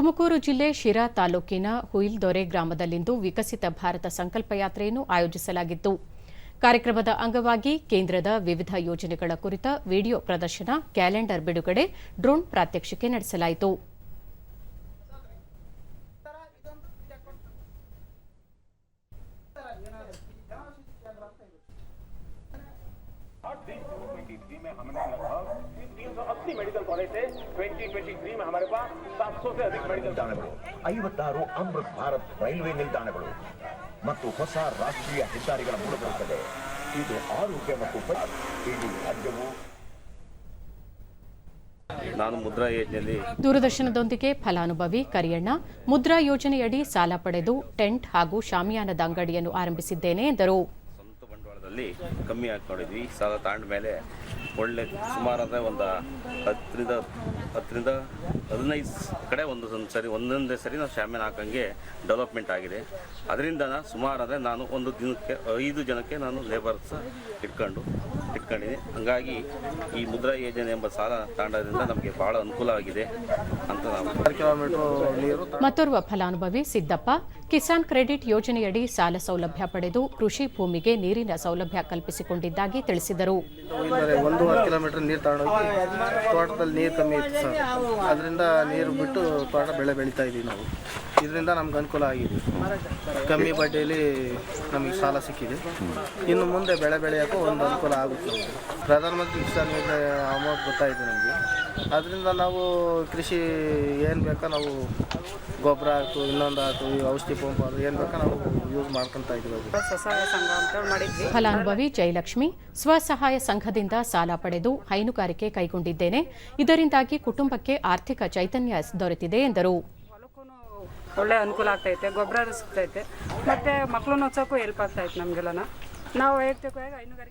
ತುಮಕೂರು ಜಿಲ್ಲೆ ಶಿರಾ ತಾಲೂಕಿನ ಹುಯಿಲ್ದೊರೆ ಗ್ರಾಮದಲ್ಲಿಂದು ವಿಕಸಿತ ಭಾರತ ಸಂಕಲ್ಪ ಯಾತ್ರೆಯನ್ನು ಆಯೋಜಿಸಲಾಗಿತ್ತು. ಕಾರ್ಯಕ್ರಮದ ಅಂಗವಾಗಿ ಕೇಂದ್ರದ ವಿವಿಧ ಯೋಜನೆಗಳ ಕುರಿತ ವಿಡಿಯೋ ಪ್ರದರ್ಶನ, ಕ್ಯಾಲೆಂಡರ್ ಬಿಡುಗಡೆ ಡ್ರೋನ್ ಪ್ರಾತ್ಯಕ್ಷಿಕೆ ನಡೆಸಲಾಯಿತು. में हमने लगभग तीन सौ अस्सी मेडिकल कॉलेज थे 2023 में हमारे पास 700 से अधिक मेडिकल ನಿಲ್ದಾಣಗಳು ಐವತ್ತಾರು ಅಮೃತ್ ಭಾರತ್ ರೈಲ್ವೆ ನಿಲ್ದಾಣಗಳು ಮತ್ತು ಹೊಸ ರಾಷ್ಟ್ರೀಯ ಹೆದ್ದಾರಿಗಳ ಮೂಲಕ ಇದು ಆರೋಗ್ಯ ಮತ್ತು ಪ- ಇಡೀ ರಾಜ್ಯವು ನಾನು ಮುದ್ರಾ ಯೋಜನೆಯಲ್ಲಿ ದೂರದರ್ಶನದೊಂದಿಗೆ ಫಲಾನುಭವಿ ಕರಿಯಣ್ಣ ಮುದ್ರಾ ಯೋಜನೆಯಡಿ ಸಾಲ ಪಡೆದು ಟೆಂಟ್ ಹಾಗೂ ಶಾಮಿಯಾನದ ಅಂಗಡಿಯನ್ನು ಆರಂಭಿಸಿದ್ದೇನೆ ಎಂದರು ಸ್ವಂತ ಕಮ್ಮಿ ಹಾಕೊಂಡಿದ್ವಿ ಈ ಸಾಲ ತಾಂಡ ಮೇಲೆ ಒಳ್ಳೆ ಸುಮಾರು ಅಂದರೆ ಒಂದು ಹತ್ತರಿಂದ ಹತ್ತರಿಂದ ಹದಿನೈದು ಕಡೆ ಒಂದು ಒಂದು ಸರಿ ಒಂದೊಂದೇ ಸರಿ ನಾವು ಶಾಮಿಯಾನ ಹಾಕಂಗೆ ಡೆವಲಪ್ಮೆಂಟ್ ಆಗಿದೆ. ಅದರಿಂದ ನಾನು ಸುಮಾರು ಅಂದರೆ ನಾನು ಒಂದು ದಿನಕ್ಕೆ ಐದು ಜನಕ್ಕೆ ನಾನು ಲೇಬರ್ಸ್ ಇಟ್ಕೊಂಡು ಇಟ್ಕೊಂಡಿದ್ದೀನಿ. ಹಂಗಾಗಿ ಈ ಮುದ್ರಾ ಯೋಜನೆ ಎಂಬ ಸಾಲ ತಾಂಡೋದ್ರಿಂದ ನಮಗೆ ಭಾಳ ಅನುಕೂಲ ಆಗಿದೆ ಅಂತ ನಾವು ಕಿಲೋಮೀಟರ್ ನೀರು ಮತ್ತೋರ್ವ ಫಲಾನುಭವಿ ಸಿದ್ದಪ್ಪ ಕಿಸಾನ್ ಕ್ರೆಡಿಟ್ ಯೋಜನೆಯಡಿ ಸಾಲ ಸೌಲಭ್ಯ ಪಡೆದು ಕೃಷಿ ಭೂಮಿಗೆ ನೀರಿನ ಸೌಲಭ್ಯ ಕಲ್ಪಿಸಿಕೊಂಡಿದ್ದಾಗಿ ತಿಳಿಸಿದರು. ಒಂದೂವರೆ ಕಿಲೋಮೀಟರ್ ನೀರು ತಗೊಂಡೋಗಿ ತೋಟದಲ್ಲಿ ನೀರು ಕಮ್ಮಿ ಇತ್ತು ಸರ್. ಅದರಿಂದ ನೀರು ಬಿಟ್ಟು ತೋಟ ಬೆಳೆ ಬೆಳೀತಾ ಇದ್ದೀವಿ ನಾವು. ಇದರಿಂದ ನಮ್ಗೆ ಅನುಕೂಲ ಆಗಿದೆ. ಕಮ್ಮಿ ಬಡ್ಡಿಯಲ್ಲಿ ನಮಗೆ ಸಾಲ ಸಿಕ್ಕಿದೆ. ಇನ್ನು ಮುಂದೆ ಬೆಳೆ ಬೆಳೆಯೋಕ್ಕೂ ಒಂದು ಅನುಕೂಲ ಆಗುತ್ತೆ ನಮಗೆ. ಪ್ರಧಾನಮಂತ್ರಿ ಕಿಸಾನ್ ಯೋಜನೆ ಅಮೌಂಟ್ ಗೊತ್ತಾಯಿತು ನಮಗೆ. ಅದರಿಂದ ನಾವು ಕೃಷಿ ಏನು ಬೇಕೋ ನಾವು ಗೊಬ್ಬರ ಆಯಿತು ಇನ್ನೊಂದು ಆಯಿತು ಈ ಔಷಧಿ ಪಂಪ್ ಅದು ಏನು ಬೇಕೋ ನಾವು ಯೂಸ್ ಮಾಡ್ಕೊತಾ ಇದ್ದೀವಿ ಅದು. ಸ್ವಸಹಾಯ ಸಂಘ ಅಂತ ಮಾಡಿದ್ವಿ. ಫಲಾನುಭವಿ ಜಯಲಕ್ಷ್ಮಿ ಸ್ವಸಹಾಯ ಸಂಘದಿಂದ ಸಾಲ ಪಡೆದು ಹೈನುಗಾರಿಕೆ ಕೈಗೊಂಡಿದ್ದೇನೆ. ಇದರಿಂದಾಗಿ ಕುಟುಂಬಕ್ಕೆ ಆರ್ಥಿಕ ಚೈತನ್ಯ ದೊರೆತಿದೆ ಎಂದರು. ಒಳ್ಳೆ ಅನುಕೂಲ ಆಗ್ತೈತೆ ಗೊಬ್ಬರ ಸಿಗ್ತೈತೆ ಮತ್ತೆ ಮಕ್ಕಳನ್ನ ಓದ್ಸೋಕ್ಕೂ ಹೆಲ್ಪ್ ಆಗ್ತೈತೆ ನಮಗೆಲ್ಲನ. ನಾವು ವೈಯಕ್ತಿಕವಾಗಿ ಹೈನುಗಾರಿಕೆ